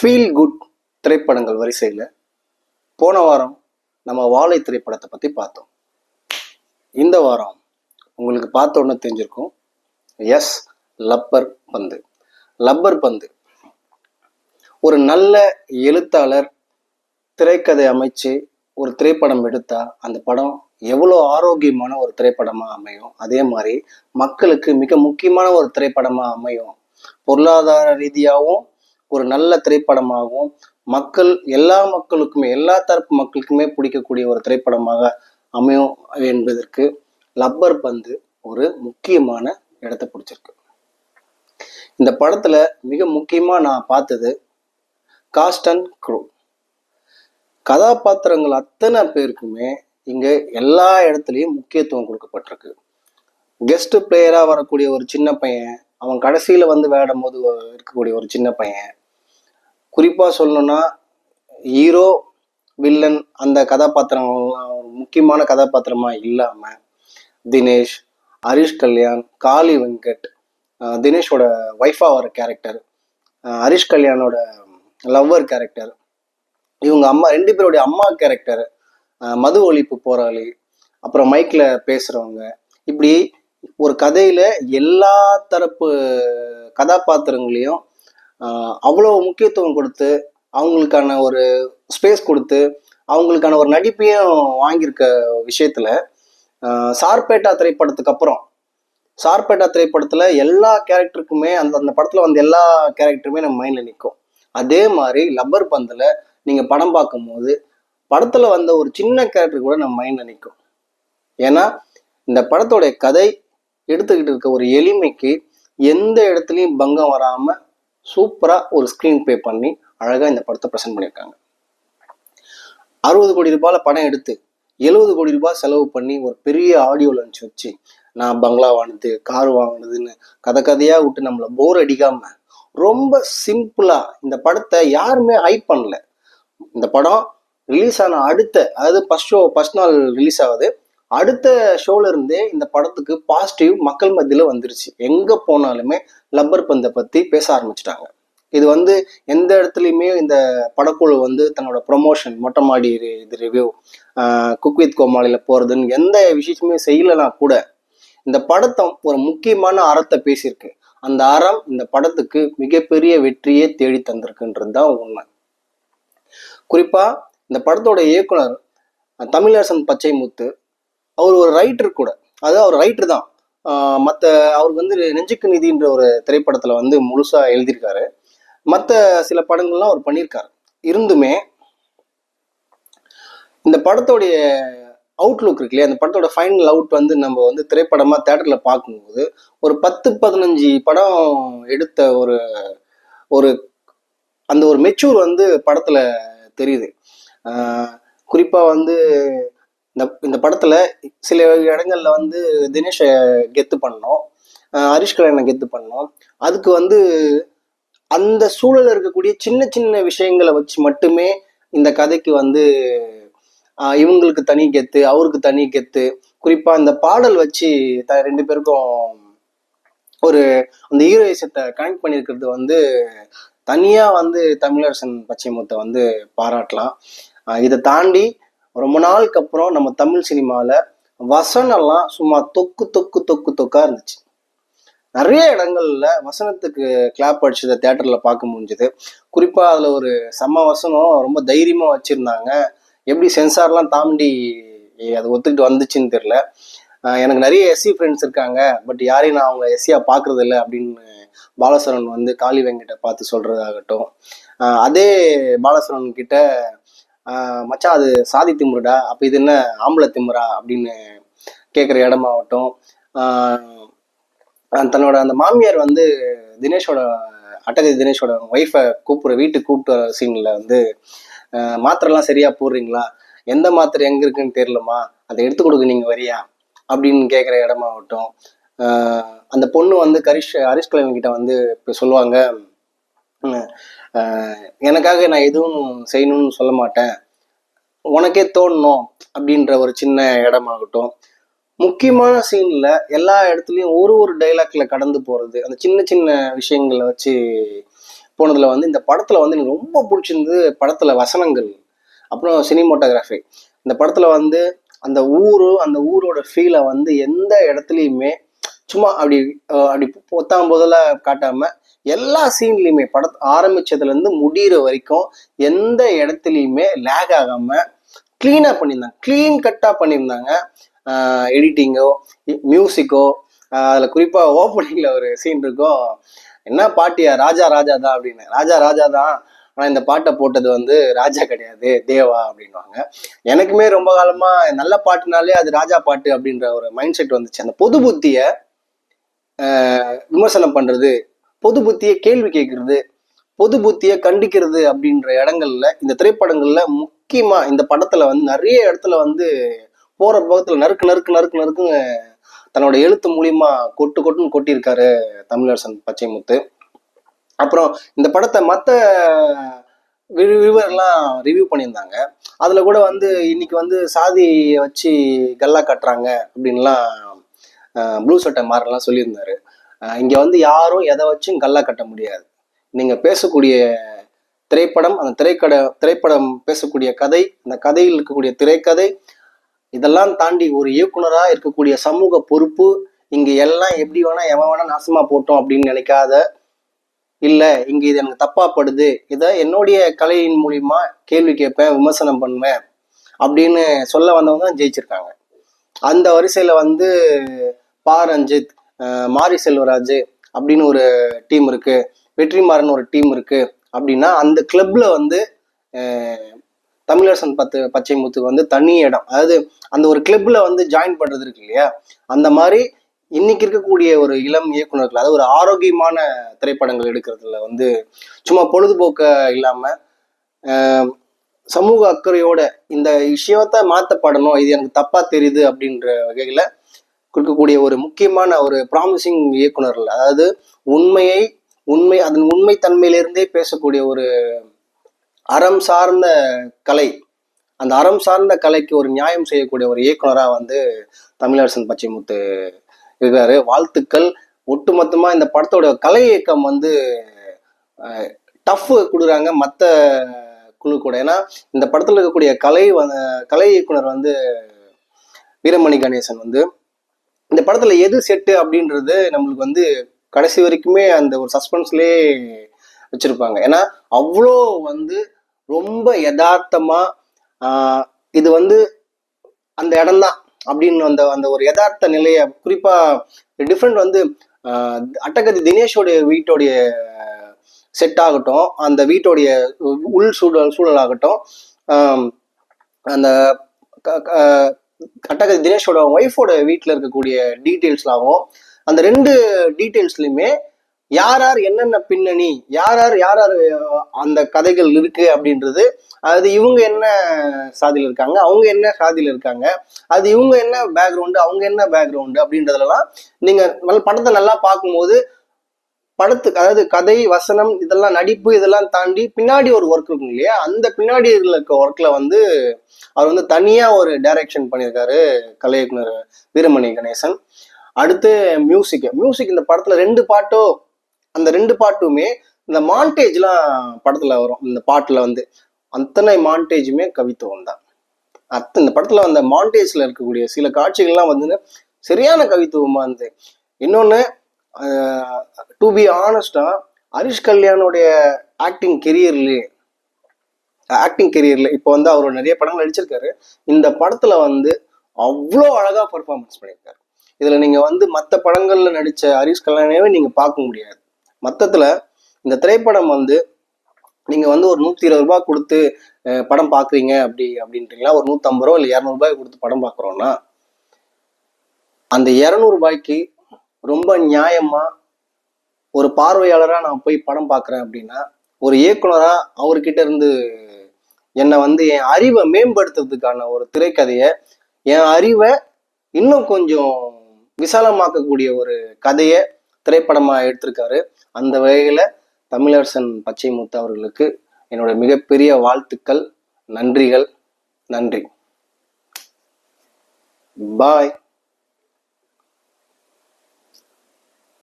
Feel good திரைப்படங்கள் வரிசையில் போன வாரம் நம்ம வாழை திரைப்படத்தை பற்றி பார்த்தோம். இந்த வாரம் உங்களுக்கு பார்த்த உடனே தெரிஞ்சிருக்கும். எஸ் லப்பர் பந்து. லப்பர் பந்து. ஒரு நல்ல எழுத்தாளர் திரைக்கதை அமைச்சு ஒரு திரைப்படம் எடுத்தா அந்த படம் எவ்வளோ ஆரோக்கியமான ஒரு திரைப்படமாக அமையும்? அதே மாதிரி மக்களுக்கு மிக முக்கியமான ஒரு திரைப்படமாக அமையும். பொருளாதார ரீதியாகவும் ஒரு நல்ல திரைப்படமாகவும் மக்கள் எல்லா மக்களுக்குமே எல்லா தரப்பு மக்களுக்குமே பிடிக்கக்கூடிய ஒரு திரைப்படமாக அமையும் என்பதற்கு லப்பர் பந்து ஒரு முக்கியமான இடத்தை பிடிச்சிருக்கு. இந்த படத்துல மிக முக்கியமா நான் பார்த்தது காஸ்ட் அண்ட் க்ரூ கதாபாத்திரங்கள் அத்தனை பேருக்குமே இங்க எல்லா இடத்துலையும் முக்கியத்துவம் கொடுக்கப்பட்டிருக்கு. கெஸ்ட் பிளேயரா வரக்கூடிய ஒரு சின்ன பையன் அவன் கடைசியில வந்து விளையாடும் போது இருக்கக்கூடிய ஒரு சின்ன பையன் குறிப்பாக சொல்லணும்னா ஹீரோ வில்லன் அந்த கதாபாத்திரங்கள்லாம் ஒரு முக்கியமான கதாபாத்திரமா இல்லாமல் தினேஷ் ஹரிஷ் கல்யாண் காளி வெங்கட் தினேஷோட ஒய்ஃபாக வர கேரக்டர் ஹரிஷ் கல்யாணோட லவ்வர் கேரக்டர் இவங்க அம்மா ரெண்டு பேருடைய அம்மா கேரக்டர் மது ஒழிப்பு போராளி அப்புறம் மைக்கில் பேசுகிறவங்க இப்படி ஒரு கதையில் எல்லா தரப்பு கதாபாத்திரங்களையும் அவ்வளோ முக்கியத்துவம் கொடுத்து அவங்களுக்கான ஒரு ஸ்பேஸ் கொடுத்து அவங்களுக்கான ஒரு நடிப்பையும் வாங்கியிருக்க விஷயத்தில் சார்பேட்டா திரைப்படத்துக்கு அப்புறம் சார்பேட்டா திரைப்படத்தில் எல்லா கேரக்டருக்குமே அந்த அந்த படத்தில் வந்த எல்லா கேரக்டருமே நம்ம மைண்டில் நிற்கும் அதே மாதிரி லப்பர் பந்தில் நீங்கள் படம் பார்க்கும்போது படத்தில் வந்த ஒரு சின்ன கேரக்டர் கூட நம்ம மைண்டில் நிற்கும் ஏன்னா இந்த படத்தோடைய கதை எடுத்துக்கிட்டு இருக்க ஒரு எளிமைக்கு எந்த இடத்துலையும் பங்கம் வராமல் சூப்பராக ஒரு ஸ்க்ரீன் ப்ளே பண்ணி அழகாக இந்த படத்தை ப்ரெசென்ட் பண்ணியிருக்காங்க. அறுபது கோடி ரூபாயில் படம் எடுத்து எழுபது கோடி ரூபாய் செலவு பண்ணி ஒரு பெரிய ஆடியோ லஞ்ச் வச்சு நான் பங்களா வாங்கினது கார் வாங்கினதுன்னு கதை கதையாக விட்டு நம்மளை போர் அடிக்காமல் ரொம்ப சிம்பிளாக இந்த படத்தை யாருமே ஹைப் பண்ணல. இந்த படம் ரிலீஸ் ஆன அடுத்த அதாவது ஃபர்ஸ்ட் ஷோ ஃபர்ஸ்ட் நாள் ரிலீஸ் ஆகுது. அடுத்த ஷோல இருந்தே இந்த படத்துக்கு பாசிட்டிவ் மக்கள் மத்தியில வந்துருச்சு. எங்க போனாலுமே லப்பர் பந்தை பத்தி பேச ஆரம்பிச்சிட்டாங்க. இது வந்து எந்த இடத்துலையுமே இந்த படக்குழு வந்து தன்னோட ப்ரொமோஷன் மொட்டை மாடி இது ரிவ்யூ குக் வித் கோமாளியில் போகிறதுன்னு எந்த விஷயத்தையுமே செய்யலைனா கூட இந்த படத்தை ஒரு முக்கியமான அறத்தை பேசியிருக்கு. அந்த அறம் இந்த படத்துக்கு மிகப்பெரிய வெற்றியே தேடி தந்திருக்குன்றது தான் உண்மை. குறிப்பாக இந்த படத்தோட இயக்குனர் தமிழரசன் பச்சைமுத்து அவர் ஒரு ரைட்டர் கூட. அதாவது அவர் ரைட்டர் தான். மற்ற அவருக்கு வந்து நெஞ்சுக்கு நிதின்ற ஒரு திரைப்படத்தில் வந்து முழுசாக எழுதியிருக்காரு. மற்ற சில படங்கள்லாம் அவர் பண்ணியிருக்காரு. இருந்துமே இந்த படத்தோடைய அவுட்லுக் இருக்கு இல்லையா? அந்த படத்தோட ஃபைனல் அவுட் வந்து நம்ம வந்து திரைப்படமாக தேட்டரில் பார்க்கும்போது ஒரு பத்து பதினஞ்சு படம் எடுத்த ஒரு ஒரு அந்த ஒரு மெச்சூர் வந்து படத்தில் தெரியுது. குறிப்பாக வந்து இந்த இந்த படத்துல சில இடங்கள்ல வந்து தினேஷை கெத்து பண்ணோம். ஆஹ் ஹரிஷ் கல்யாணை கெத்து பண்ணோம். அதுக்கு வந்து அந்த சூழல்ல இருக்கக்கூடிய சின்ன சின்ன விஷயங்களை வச்சு மட்டுமே இந்த கதைக்கு வந்து இவங்களுக்கு தனி கெத்து அவருக்கு தனி கெத்து. குறிப்பா அந்த பாடல் வச்சு த ரெண்டு பேருக்கும் ஒரு அந்த ஹீரோயிசத்தை கனெக்ட் பண்ணியிருக்கிறது வந்து தனியா வந்து தமிழரசன் பச்சைமுத்தை வந்து பாராட்டலாம். இதை தாண்டி ரொம்ப நாளுக்கு அப்புறம் நம்ம தமிழ் சினிமாவில் வசனம்லாம் சும்மா தொக்கு தொக்கு தொக்கு தொக்கா இருந்துச்சு. நிறைய இடங்கள்ல வசனத்துக்கு கிளாப் அடிச்சதை தேட்டர்ல பார்க்க முடிஞ்சது. குறிப்பா அதுல ஒரு செம்ம வசனம் ரொம்ப தைரியமா வச்சிருந்தாங்க. எப்படி சென்சார்லாம் தாண்டி அது ஒத்துக்கிட்டு வந்துச்சுன்னு தெரியல. எனக்கு நிறைய எஸ்சி ஃப்ரெண்ட்ஸ் இருக்காங்க. பட் யாரையும் நான் அவங்க எஸ்சியாக பார்க்குறது இல்லை அப்படின்னு பாலசரன் வந்து காளி வெங்கிட்ட பார்த்து சொல்கிறதாகட்டும் அதே பாலசரன் கிட்ட மச்சான் அது சாதி திமுருடா அப்போ இது என்ன ஆம்பளை திமுறா அப்படின்னு கேட்குற இடமாகட்டும். தன்னோட அந்த மாமியார் வந்து தினேஷோட அட்டகதி தினேஷோட ஒய்ஃபை கூப்பிட்ற வீட்டுக்கு கூப்பிட்டு வர சீன்ல வந்து மாத்திரைலாம் சரியாக போடுறீங்களா? எந்த மாத்திரை எங்கே இருக்குன்னு தெரியலமா அதை எடுத்து கொடுக்க நீங்கள் வரியா? அப்படின்னு கேட்குற இடமாகட்டும். அந்த பொண்ணு வந்து கரிஷ் ஹரிஷ் கல்யாண் கிட்ட வந்து இப்போ சொல்லுவாங்க எனக்காக நான் எதுவும் செய்யணும்னு சொல்ல மாட்டேன். உனக்கே தோணணும் அப்படின்ற ஒரு சின்ன இடமாகட்டும். முக்கியமான சீன்ல எல்லா இடத்துலையும் ஒரு ஒரு டைலாக்ல கடந்து போறது அந்த சின்ன சின்ன விஷயங்களை வச்சு போனதுல வந்து இந்த படத்துல வந்து எனக்கு ரொம்ப பிடிச்சிருந்தது படத்துல வசனங்கள் அப்புறம் சினிமோட்டோகிராஃபி இந்த படத்துல வந்து அந்த ஊரு அந்த ஊரோட ஃபீலை வந்து எந்த இடத்துலையுமே சும்மா அப்படி அப்படி பொத்தாம் போதில் காட்டாமல் எல்லா சீன்லையுமே பட ஆரம்பித்ததுலேருந்து முடிகிற முடியிற வரைக்கும் எந்த இடத்துலையுமே லேக் ஆகாமல் க்ளீனாக பண்ணியிருந்தாங்க. க்ளீன் கட்டாக பண்ணியிருந்தாங்க. எடிட்டிங்கோ மியூசிக்கோ அதில் குறிப்பாக ஓப்பனிங்கில் ஒரு சீன் இருக்கும். என்ன பாட்டியா? ராஜா ராஜா தான் அப்படின்னு. ராஜா ராஜா தான். ஆனால் இந்த பாட்டை போட்டது வந்து ராஜா கிடையாது. தேவா அப்படின்வாங்க எனக்குமே ரொம்ப காலமாக நல்ல பாட்டுனாலே அது ராஜா பாட்டு அப்படின்ற ஒரு மைண்ட் செட் வந்துச்சு. அந்த பொது புத்திய விமர்சனம் பண்ணுறது பொது புத்தியை கேள்வி கேட்கறது பொது புத்தியை கண்டிக்கிறது அப்படின்ற இடங்கள்ல இந்த திரைப்படங்கள்ல முக்கியமா இந்த படத்துல வந்து நிறைய இடத்துல வந்து போற பக்கத்தில் நறுக்கு நறுக்கு நறுக்கு நறுக்குன்னு தன்னோட எழுத்து மூலியமா கொட்டு கொட்டுன்னு கொட்டியிருக்காரு தமிழரசன் பச்சைமுத்து. அப்புறம் இந்த படத்தை மற்ற விவரெல்லாம் ரிவ்யூ பண்ணியிருந்தாங்க. அதில் கூட வந்து இன்னைக்கு வந்து சாதியை வச்சு கல்லா கட்டுறாங்க அப்படின்லாம் ப்ளூ சட்டை மாறலாம் சொல்லியிருந்தாரு. இங்கே வந்து யாரும் எதை வச்சும் கல்லா கட்ட முடியாது. நீங்கள் பேசக்கூடிய திரைப்படம் அந்த திரைக்கட திரைப்படம் பேசக்கூடிய கதை அந்த கதையில் இருக்கக்கூடிய திரைக்கதை இதெல்லாம் தாண்டி ஒரு இயக்குனராக இருக்கக்கூடிய சமூக பொறுப்பு இங்கே எல்லாம் எப்படி வேணா எவன் வேணா நாசமாக போட்டோம் அப்படின்னு நினைக்காத இல்லை இங்கே இது எனக்கு தப்பாப்படுது இதை என்னுடைய கலையின் மூலியமா கேள்வி கேட்பேன் விமர்சனம் பண்ணுவேன் அப்படின்னு சொல்ல வந்தவங்க தான் ஜெயிச்சிருக்காங்க. அந்த வரிசையில் வந்து பா ரஞ்சித் மாரி செல்வராஜ் அப்படின்னு ஒரு டீம் இருக்குது வெற்றிமாறன் ஒரு டீம் இருக்குது அப்படின்னா அந்த கிளப்ல வந்து தமிழரசன் பத்து பச்சை முத்துக்கு வந்து தனி இடம். அதாவது அந்த ஒரு கிளப்ல வந்து ஜாயின் பண்ணுறது இருக்கு இல்லையா? அந்த மாதிரி இன்னைக்கு இருக்கக்கூடிய ஒரு இளம் இயக்குனர்கள் அதாவது ஒரு ஆரோக்கியமான திரைப்படங்கள் எடுக்கிறதுல வந்து சும்மா பொழுதுபோக்க இல்லாமல் சமூக அக்கறையோட இந்த விஷயத்த மாற்றப்படணும் இது எனக்கு தப்பா தெரியுது அப்படின்ற வகையில கொடுக்கக்கூடிய ஒரு முக்கியமான ஒரு ப்ராமிசிங் இயக்குனர்கள் அதாவது உண்மையை உண்மை அதன் உண்மை தன்மையிலிருந்தே பேசக்கூடிய ஒரு அறம் சார்ந்த கலை அந்த அறம் சார்ந்த கலைக்கு ஒரு நியாயம் செய்யக்கூடிய ஒரு இயக்குனராக வந்து தமிழரசன் பச்சைமுத்து இருக்காரு. வாழ்த்துக்கள். ஒட்டுமொத்தமாக இந்த படத்தோட கலை இயக்கம் வந்து டஃப் கொடுக்குறாங்க. மற்ற குழு கூட. ஏன்னா இந்த படத்துல இருக்கக்கூடிய கலை வ- கலை இயக்குனர் வந்து வீரமணி கணேசன் வந்து இந்த படத்துல எது செட்டு அப்படின்றது நம்மளுக்கு வந்து கடைசி வரைக்குமே அந்த ஒரு சஸ்பென்ஸ்லயே வச்சிருப்பாங்க. ஏன்னா அவ்வளோ வந்து ரொம்ப யதார்த்தமா ஆஹ் இது வந்து அந்த இடம்தான் அப்படின்னு அந்த அந்த ஒரு யதார்த்த நிலையை குறிப்பா டிஃப்ரெண்ட் வந்து ஆஹ் அட்டகத்தி தினேஷோடைய வீட்டோடைய செட் ஆகட்டும். அந்த வீட்டோடைய உள் சூழல் சூழல் ஆகட்டும் அந்த க- தினேஷோட ஒய்ஃபோட வீட்டில் இருக்கக்கூடிய டீட்டெயில்ஸ்லாகவும் அந்த ரெண்டு டீட்டெயில்ஸ்லையுமே யார் யார் என்னென்ன பின்னணி யார் யார் யார் யார் அந்த கதைகள் இருக்கு அப்படின்றது அது இவங்க என்ன சாதியில் இருக்காங்க அவங்க என்ன சாதியில் இருக்காங்க அது இவங்க என்ன பேக்ரவுண்டு அவங்க என்ன பேக்ரவுண்டு அப்படின்றதுலலாம் நீங்கள் நல்ல படத்தை நல்லா பார்க்கும்போது படத்துக்கு அதாவது கதை வசனம் இதெல்லாம் நடிப்பு இதெல்லாம் தாண்டி பின்னாடி ஒரு ஒர்க் இருக்கும் இல்லையா? அந்த பின்னாடி இருக்க ஒர்க்ல வந்து அவர் வந்து தனியா ஒரு டைரக்ஷன் பண்ணியிருக்காரு கலை இயக்குனர் வீரமணி கணேசன். அடுத்து மியூசிக் மியூசிக் இந்த படத்துல ரெண்டு பாட்டோ அந்த ரெண்டு பாட்டுமே இந்த மாண்டேஜ்லாம் படத்துல வரும். இந்த பாட்டுல வந்து அத்தனை மாண்டேஜுமே கவித்துவம் தான். அத்த இந்த படத்துல அந்த மாண்டேஜ்ல இருக்கக்கூடிய சில காட்சிகள்லாம் வந்து சரியான கவித்துவமா இருந்து இன்னொன்னு டு பி ஆனஸ்டாக ஹரிஷ் கல்யாணுடைய ஆக்டிங் கெரியர்லேயே ஆக்டிங் கெரியரில் இப்போ வந்து அவர் நிறைய படங்கள் நடிச்சிருக்காரு. இந்த படத்தில் வந்து அவ்வளோ அழகாக பெர்ஃபார்மன்ஸ் பண்ணியிருக்காரு. இதில் நீங்கள் வந்து மற்ற படங்களில் நடித்த ஹரிஷ் கல்யாணவே நீங்கள் பார்க்க முடியாது. மொத்தத்தில் இந்த திரைப்படம் வந்து நீங்கள் வந்து ஒரு நூற்றி இருபது ரூபா கொடுத்து படம் பார்க்குறீங்க அப்படி அப்படின்றீங்களா? ஒரு நூற்றம்பது ரூபா இல்லை இரநூறுபாய் கொடுத்து படம் பார்க்குறோன்னா அந்த இரநூறுபாய்க்கு ரொம்ப நியாயமாக ஒரு பார்வையாளராக நான் போய் படம் பார்க்குறேன் அப்படின்னா ஒரு இயக்குனராக அவர்கிட்ட இருந்து என்னை வந்து என் அறிவை மேம்படுத்துறதுக்கான ஒரு திரைக்கதையை என் அறிவை இன்னும் கொஞ்சம் விசாலமாக்கக்கூடிய ஒரு கதையை திரைப்படமாக எடுத்திருக்காரு. அந்த வகையில் தமிழரசன் பச்சைமுத்து அவர்களுக்கு என்னோட மிகப்பெரிய வாழ்த்துக்கள் நன்றிகள் நன்றி. பாய்.